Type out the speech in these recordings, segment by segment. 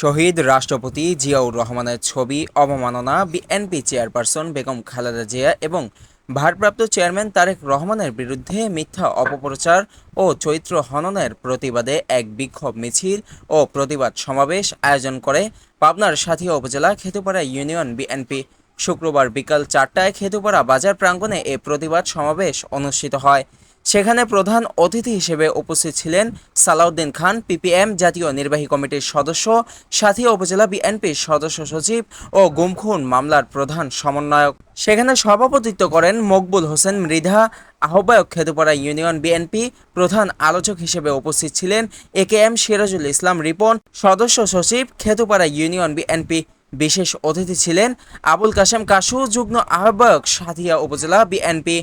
শহীদ রাষ্ট্রপতি জিয়াউর রহমানের ছবি অবমাননা বিএনপি চেয়ারপারসন বেগম খালেদা জিয়া এবং ভারপ্রাপ্ত চেয়ারম্যান তারেক রহমানের বিরুদ্ধে মিথ্যা অপপ্রচার ও চৈত্র হননের প্রতিবাদে এক বিক্ষোভ মিছিল ও প্রতিবাদ সমাবেশ আয়োজন করে পাবনার সাথিয়া উপজেলা খেতুপাড়া ইউনিয়ন বিএনপি। শুক্রবার বিকাল চারটায় খেতুপাড়া বাজার প্রাঙ্গণে এ প্রতিবাদ সমাবেশ অনুষ্ঠিত হয়। সেখানে প্রধান অতিথি হিসেবে উপস্থিত ছিলেন সালাউদ্দিন খান, পিপিএম জাতীয় নির্বাহী কমিটির সদস্য সাথিয়া উপজেলা বিএনপির সদস্য সচিব ও গুমখুন মামলার প্রধান সমন্বয়ক। সেখানে সভাপতিত্ব করেন মকবুল হোসেন মৃধা, আহ্বায়ক খেতুপাড়া ইউনিয়ন বিএনপি প্রধান আলোচক হিসেবে উপস্থিত ছিলেন A K M Sirajul Islam Ripon, সদস্য সচিব খেতুপাড়া ইউনিয়ন বিএনপি বিশেষ অতিথি ছিলেন আবুল কাশেম কাশু যুগ্ম আহ্বায়ক সাথিয়া উপজেলা বিএনপি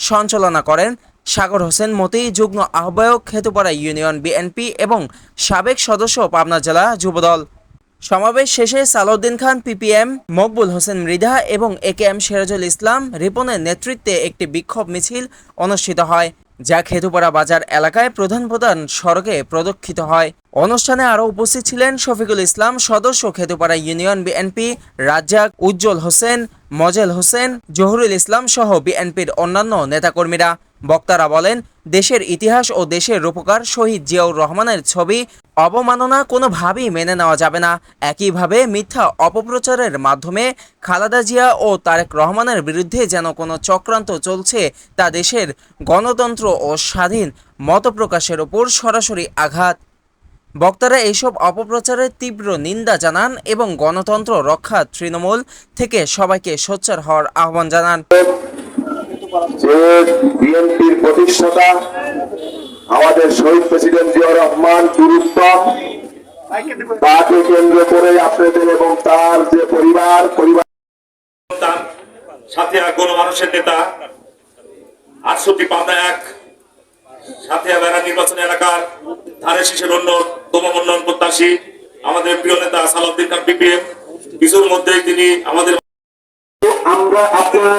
সঞ্চালনা করেন সাগর হোসেন মতি যুগ্ম আহ্বায়ক খেতুপাড়া ইউনিয়ন বিএনপি এবং সাবেক সদস্য পাবনা জেলা যুবদল। সমাবেশ শেষে সালাউদ্দিন খান, পিপিএম, মকবুল হোসেন মৃধা এবং এ কে এম সিরাজুল ইসলাম রিপনের নেতৃত্বে একটি বিক্ষোভ মিছিল অনুষ্ঠিত হয়, যা খেতুপাড়া বাজার এলাকায় প্রধান প্রধান সড়কে প্রদক্ষিত হয়। অনুষ্ঠানে আরও উপস্থিত ছিলেন শফিকুল ইসলাম, সদস্য খেতুপাড়া ইউনিয়ন বিএনপি, রাজ্জাক, উজ্জ্বল হোসেন, মজেল হোসেন, জহুরুল ইসলাম সহ বিএনপির অন্যান্য নেতাকর্মীরা। বক্তারা বলেন, দেশের ইতিহাস ও দেশের রূপকার শহীদ জিয়াউর রহমানের ছবি অবমাননা কোনোভাবেই মেনে নেওয়া যাবে না। একইভাবে মিথ্যা অপপ্রচারের মাধ্যমে খালাদা জিয়া ও তারেক রহমানের বিরুদ্ধে যেন কোনো চক্রান্ত চলছে, তা দেশের গণতন্ত্র ও স্বাধীন মতপ্রকাশের ওপর সরাসরি আঘাত। বক্তারা এইসব অপপ্রচারের তীব্র নিন্দা জানান এবং গণতন্ত্র রক্ষা তৃণমূল থেকে সবাইকে সোচ্চার হওয়ার আহ্বান জানান। যে বিএনপির প্রতিষ্ঠাতা আমাদের শহীদ প্রেসিডেন্ট জিয়া রহমান গুরুত্ব তাকে কেন্দ্র করে আপনাদের এবং তার যে পরিবার পরিবার সাথে এক গণমানুষের নেতা আটষট্টি পাবনা এক সাথে বেড়া নির্বাচন এলাকার ধারে শীষের অন্যতম উন্নয়ন প্রত্যাশী আমাদের প্রিয় নেতা সালাউদ্দিন খান বিপিএম কিছুর মধ্যেই তিনি আমাদের আমরা আপনার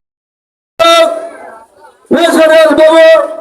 সাবেক ছাত্র